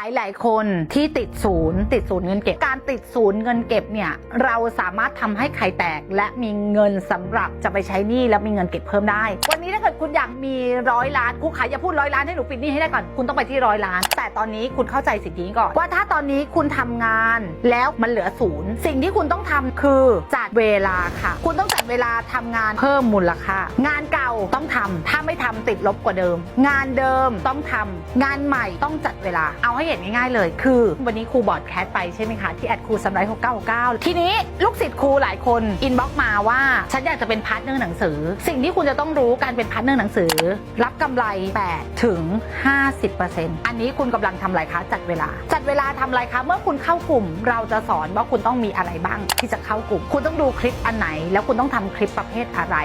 หลายหลายคนที่ติดศูนย์ติดศูนย์เงินเก็บ การติดศูนย์เงินเก็บเนี่ยเราสามารถทำให้ไข่แตก และมีเงินสำหรับจะไปใช้หนี้แล้วมีเงินเก็บเพิ่มได้ วันนี้ถ้าเกิดคุณอยากมีร้อยล้านครูขายอย่าพูดร้อยล้านให้หนูปิดหนี้ให้ได้ก่อนคุณต้องไปที่ร้อยล้าน แต่ตอนนี้คุณเข้าใจสิ่งนี้ก่อน ว่าถ้าตอนนี้คุณทำงานแล้วมันเหลือศูนย์สิ่งที่คุณต้องทำคือจัดเวลาค่ะ คุณต้องจัดเวลาทำงานเพิ่มมูลค่างานเก่าต้องทำถ้าไม่ทำติดลบกว่าเดิม งานเดิมต้องทำงานใหม่ต้องจัดเวลาเอาให้เห็นง่ายๆเลย คือวันนี้ครูบอร์ดแคสไปใช่ไหมคะ ที่แอดครูซันไรหกเก้าเก้าทีนี้ลูกศิษย์ครูหลายคนอินบ็อกมาว่า ฉันอยากจะเป็นพาร์ทเนอร์หนังสือ สิ่งที่คุณจะต้องรู้การเป็นพาร์ทเนอร์หนังสือ รับกำไร8ถึง 50%อันนี้คุณกำลังทำอะไรคะจัดเวลา จัดเวลาทำอะไรคะเมื่อคุณเข้ากลุ่ม เราจะสอนว่าคุณต้องมีอะไรบ้างที่จะเข้ากลุ่ม คุณต้องดูคลิปอันไหน แล้วคุณต้องทำคลิปประเภทอะไร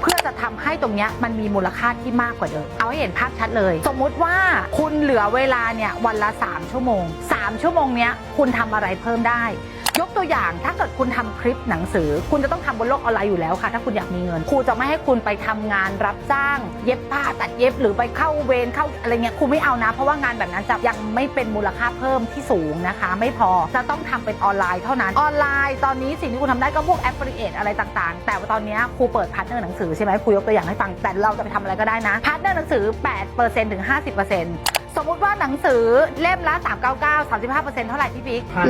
เพื่อจะทำให้ตรงนี้มันมีมูลค่าที่มากกว่าเดิม เอาให้เห็นภาพชัดเลย สมมุติว่าคุณเหลือเวลาเนี่ยวันละ 3 ชั่วโมง 3 ชั่วโมงเนี้ยคุณทำอะไรเพิ่มได้ ยกตัวอย่างถ้าเกิดคุณทำคลิปหนังสือ คุณจะต้องทำบนโลกออนไลน์อยู่แล้วค่ะ ถ้าคุณอยากมีเงินครูจะไม่ให้คุณไปทำงานรับจ้าง เย็บผ้าตัดเย็บหรือไปเข้าเวรเข้าอะไรเงี้ยครูไม่เอานะ เพราะว่างานแบบนั้นจะยังไม่เป็นมูลค่าเพิ่มที่สูงนะคะ ไม่พอจะต้องทำเป็นออนไลน์เท่านั้นออนไลน์ ตอนนี้สิ่งที่คุณทำได้ก็พวกแอปพลิเคชันอะไรต่างๆ แต่ว่าตอนนี้ครูเปิดพาร์ทเนอร์หนังสือใช่ไหมครูยกตัวอย่างให้ฟังแต่เราจะไปทำอะไรก็ได้นะพาร์ทเนอร์หนังสือ8%ถึง50% สมมุติว่าหนังสือเล่มละ 399 35%เท่าไหร่พี่บิ๊กครับ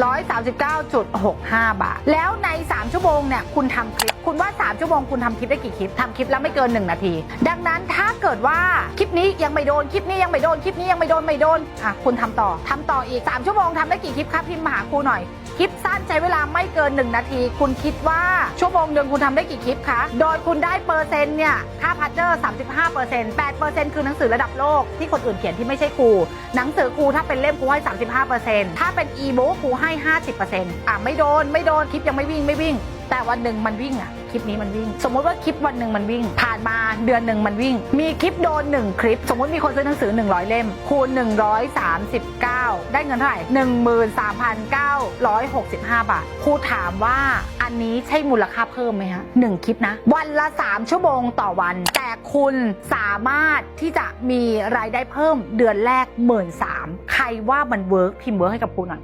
139.65 บาท แล้วใน 3 ชั่วโมงเนี่ยคุณทำคลิป คุณว่า 3 ชั่วโมงคุณทำคลิปได้กี่คลิปทำคลิปแล้วไม่เกิน 1 นาที ดังนั้นถ้าเกิดว่าคลิปนี้ยังไม่โดน คลิปนี้ยังไม่โดน คลิปนี้ยังไม่โดน ไม่โดน อะ คุณทำต่อทำต่ออีก 3 ชั่วโมงทำได้กี่คลิปครับพิมพ์มาหาครูหน่อย คลิปสั้นใช้เวลาไม่เกิน 1 นาที คุณคิดว่าชั่วโมงหนึ่งคุณทำได้กี่คลิปคะ โดยคุณได้เปอร์เซ็นต์เนี่ยค่าพัชเจอร์35เปอร์เซ็นต์8เปอร์เซ็นต์คือหนังสือระดับโลกที่คนอื่นเขียนที่ไม่ใช่ครูหนังสือครูถ้าเป็นเล่มครูให้ 35เปอร์เซ็นต์ถ้าเป็นอีบุ๊กครูให้ 50เปอร์เซ็นต์อะไม่โดนไม่โดนคลิปยังไม่วิ่งไม่วิ่งแต่วันหนึ่งมันวิ่งอะคลิปนี้มันวิ่ง สมมติว่าคลิปวันหนึ่งมันวิ่ง ผ่านมาเดือนหนึ่งมันวิ่ง มีคลิปโดนหนึ่งคลิป สมมติมีคนซื้อหนังสือ 100 เล่ม คูณ 139 ได้เงินเท่าไหร่13,965 บาทครูถามว่าอันนี้ใช่มูลค่าเพิ่มไหมฮะหนึ่งคลิปนะ วันละ 3 ชั่วโมงต่อวัน แต่คุณสามารถที่จะมีรายได้เพิ่มเดือนแรก1 3ื่นใครว่ามันเวิร์กพิมพ์เวิร์กให้กับคุณหน่อย